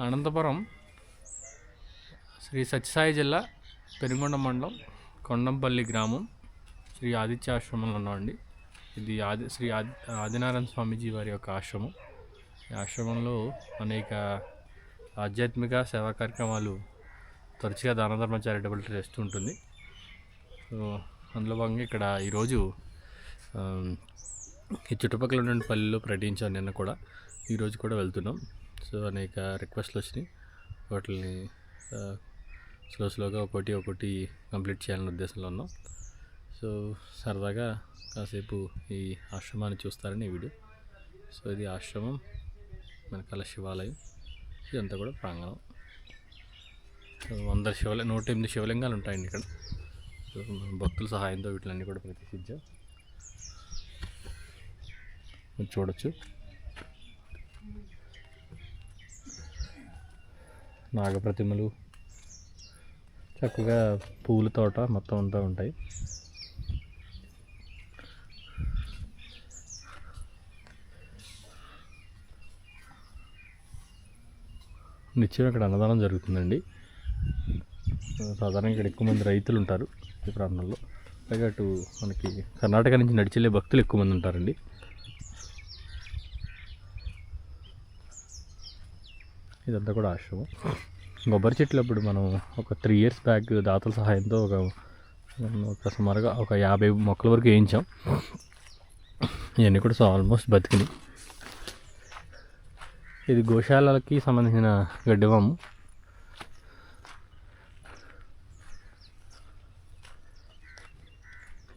అనంతపురం శ్రీ సత్యసాయి జిల్లా పెనుగొండ మండలం కొండంపల్లి గ్రామం శ్రీ ఆదిత్య ఆశ్రమంలో ఉన్నామండి. ఇది ఆది శ్రీ ఆది ఆదినారాయణ స్వామీజీ వారి యొక్క ఆశ్రమం. ఈ ఆశ్రమంలో అనేక ఆధ్యాత్మిక సేవా కార్యక్రమాలు తరచుగా దానధర్మ చారిటబుల్ ట్రస్ట్ ఉంటుంది. సో అందులో భాగంగా ఇక్కడ ఈరోజు ఈ చుట్టుపక్కల ఉన్న పల్లెల్లో పర్యటించాను నిన్న కూడా. ఈరోజు కూడా వెళ్తున్నాం. అనేక రిక్వెస్ట్లు వచ్చినాయి. వాటిని స్లో స్లోగా ఒకటి ఒకటి కంప్లీట్ చేయాలనే ఉద్దేశంలో ఉన్నాం. సో సరదాగా కాసేపు ఈ ఆశ్రమాన్ని చూస్తారని ఈ వీడియో సో ఇది ఆశ్రమం వెనకాల శివాలయం. ఇదంతా కూడా ప్రాంగణం. సో వంద శివలి నూట ఎనిమిది శివలింగాలు ఉంటాయండి ఇక్కడ. సో భక్తుల సహాయంతో వీటిలన్నీ కూడా ప్రతిష్ఠించాం. మీరు చూడొచ్చు. నాగప్రతిమలు. చక్కగా పూల తోట మొత్తం అంతా ఉంటాయి. నిత్యం ఇక్కడ అన్నదానం జరుగుతుందండి. సాధారణంగా ఇక్కడ ఎక్కువ మంది రైతులు ఉంటారు ఈ ప్రాంతంలో. అలాగే అటు మనకి కర్ణాటక నుంచి నడిచెళ్ళే భక్తులు ఎక్కువ మంది ఉంటారండి. ఇదంతా కూడా ఆశ్రమం కొబ్బరి చెట్లు అప్పుడు మనం ఒక త్రీ ఇయర్స్ బ్యాక్ దాతల సహాయంతో ఒక ఒక సుమారుగా ఒక యాభై మొక్కల వరకు వేయించాం. ఇవన్నీ కూడా సో ఆల్మోస్ట్ బతికినాయి. ఇది గోశాలకి సంబంధించిన గడ్డివాము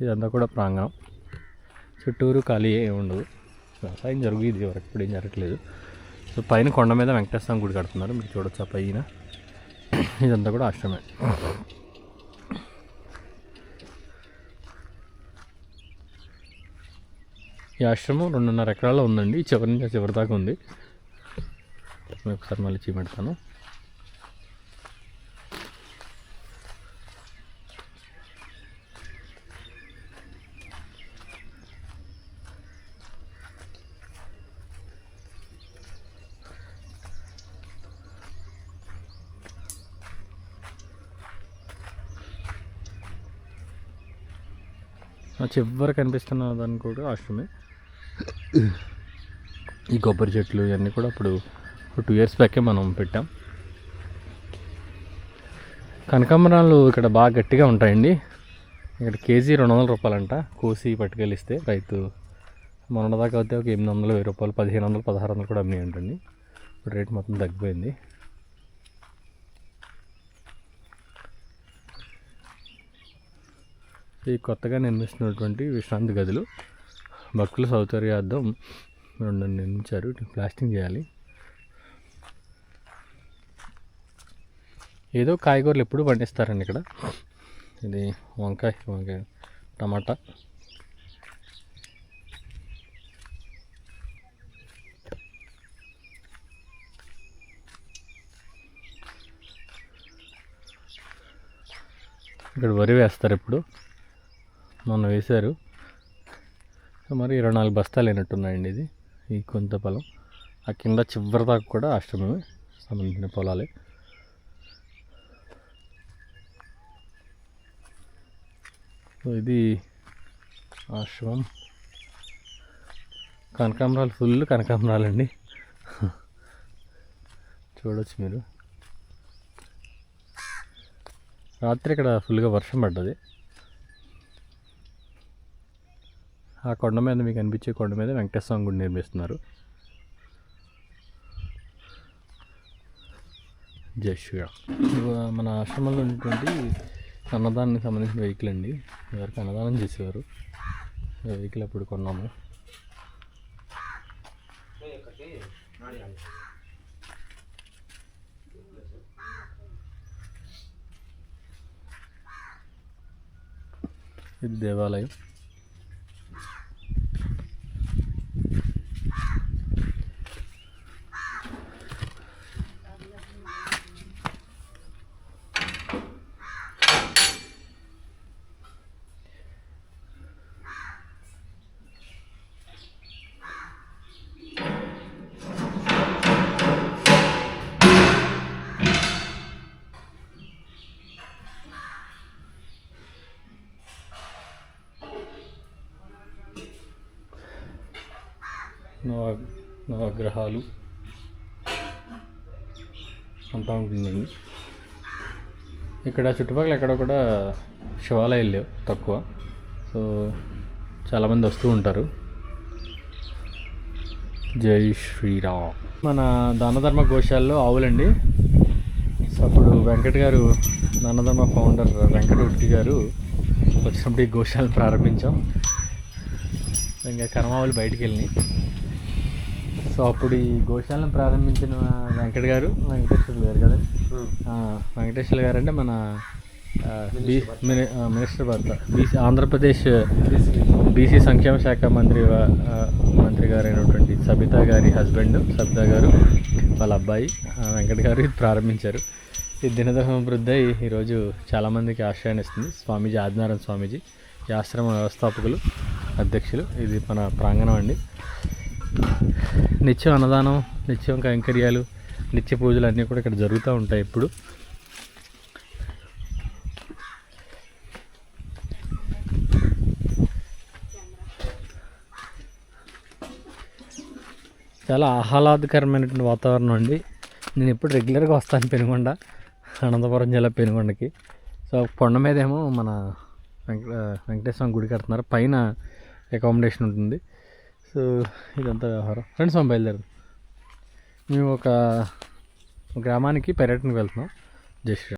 ఇదంతా కూడా ప్రాంగణం. చుట్టూరు ఖాళీ ఏమి ఉండదు వ్యవసాయం జరుగుతుంది వరకు ఇప్పుడు ఏం జరగట్లేదు. సో పైన కొండ మీద వెంకటేశ్వరం గుడి కడుతున్నారు. మీరు చూడొచ్చు ఆ పైన. ఇదంతా కూడా ఆశ్రమే. ఈ ఆశ్రమం రెండున్నర ఎకరాల్లో ఉందండి. చివరి నుంచి చివరి దాకా ఉంది. ఒకసారి మళ్ళీ చూపెడతాను. ఆ చివరి కనిపిస్తున్న దాన్ని కూడా ఆశ్రమే. ఈ కొబ్బరి చెట్లు ఇవన్నీ కూడా అప్పుడు టూ ఇయర్స్ బ్యాకే మనం పెట్టాం. కనకాంబరాలు ఇక్కడ బాగా గట్టిగా ఉంటాయండి. ఇక్కడ కేజీ రెండు వందల రూపాయలంట. కోసి పట్టుకెళ్ళిస్తే రైతు మొన్నదాకా అయితే ఒక ఎనిమిది వందలు వెయ్యి రూపాయలు పదిహేను వందలు పదహారు వందలు కూడా అమ్మి ఉంటుంది ఇప్పుడు రేట్ మొత్తం తగ్గిపోయింది. ఈ కొత్తగా నిర్మిస్తున్నటువంటి విశ్రాంతి గదులు. భక్తుల సౌకర్యార్థం రెండు నిర్మించారు. ప్లాస్టింగ్ చేయాలి. ఏదో కాయగూరలు ఎప్పుడు పండిస్తారండి ఇక్కడ. ఇది వంకాయ వంకాయ టమాటా. ఇక్కడ వరి వేస్తారు ఇప్పుడు మొన్న వేశారు. మరి ఇరవై నాలుగు బస్తాలు అయినట్టున్నాయండి ఇది ఈ కొంత పొలం. ఆ కింద చివరి దాకా కూడా ఆశ్రమమే సంబంధించిన పొలాలే. ఇది ఆశ్రమం. కనకాంబరాలు ఫుల్ కనకాంబరాలండి. చూడొచ్చు మీరు. రాత్రి ఇక్కడ ఫుల్గా వర్షం పడ్డది. ఆ కొండ మీద మీకు అనిపించే కొండ మీద వెంకటేశ్వర గుడి నిర్మిస్తున్నారు. జస్ట్గా మన ఆశ్రమంలో ఉన్నటువంటి అన్నదానానికి సంబంధించిన వెహికల్ అండి. ఎవరికి అన్నదానం చేసేవారు. వెహికల్ అప్పుడు కొన్నాము? ఇది దేవాలయం. నవ నవగ్రహాలు అంతా ఉంటుందండి. ఇక్కడ చుట్టుపక్కల ఎక్కడ కూడా శివాలయాలు లేవు తక్కువ. సో చాలామంది వస్తూ ఉంటారు. జై శ్రీరామ్. మన దానధర్మ గోశాలలో ఆవులండి. సో అప్పుడు వెంకట్ గారు దానధర్మ ఫౌండర్ వెంకట ఉట్టి గారు వచ్చినప్పుడు ఈ గోశాలను ప్రారంభించాం. ఇంకా కర్మావులు బయటికి వెళ్ళినాయి. సో అప్పుడు ఈ గోశాలను ప్రారంభించిన వెంకట్ గారు వెంకటేశ్వర గారు కదా? వెంకటేశ్వర గారు అంటే మన మినిస్టర్ భర్త. బీసీ ఆంధ్రప్రదేశ్ బీసీ సంక్షేమ శాఖ మంత్రి మంత్రి గారు అయినటువంటి సబితా గారి హస్బెండ్ సబితా గారు వాళ్ళ అబ్బాయి వెంకట్ గారు ఇది ప్రారంభించారు. ఈ దినదహం వృద్ధి ఈరోజు చాలామందికి ఆశ్రయాన్ని ఇస్తుంది. స్వామీజీ ఆదినారాయణ స్వామీజీ ఈ ఆశ్రమ వ్యవస్థాపకులు అధ్యక్షులు. ఇది మన ప్రాంగణం అండి. నిత్యం అన్నదానం నిత్యం కైంకర్యాలు నిత్య పూజలు అన్నీ కూడా ఇక్కడ జరుగుతూ ఉంటాయి ఇప్పుడు. చాలా ఆహ్లాదకరమైనటువంటి వాతావరణం అండి. నేను ఎప్పుడు రెగ్యులర్గా వస్తాను పెనుగొండ అనంతపురం జిల్లా పెనుగొండకి. సో కొండ మీదేమో మన వెంకట వెంకటేశ్వర గుడి కడుతున్నారు. పైన అకామిడేషన్ ఉంటుంది. సో ఇదంతా వ్యవహారం. ఫ్రెండ్స్ మనం బయలుదేరు మేము ఒక గ్రామానికి పర్యటనకు వెళ్తున్నాం. జై శ్రీరామ్.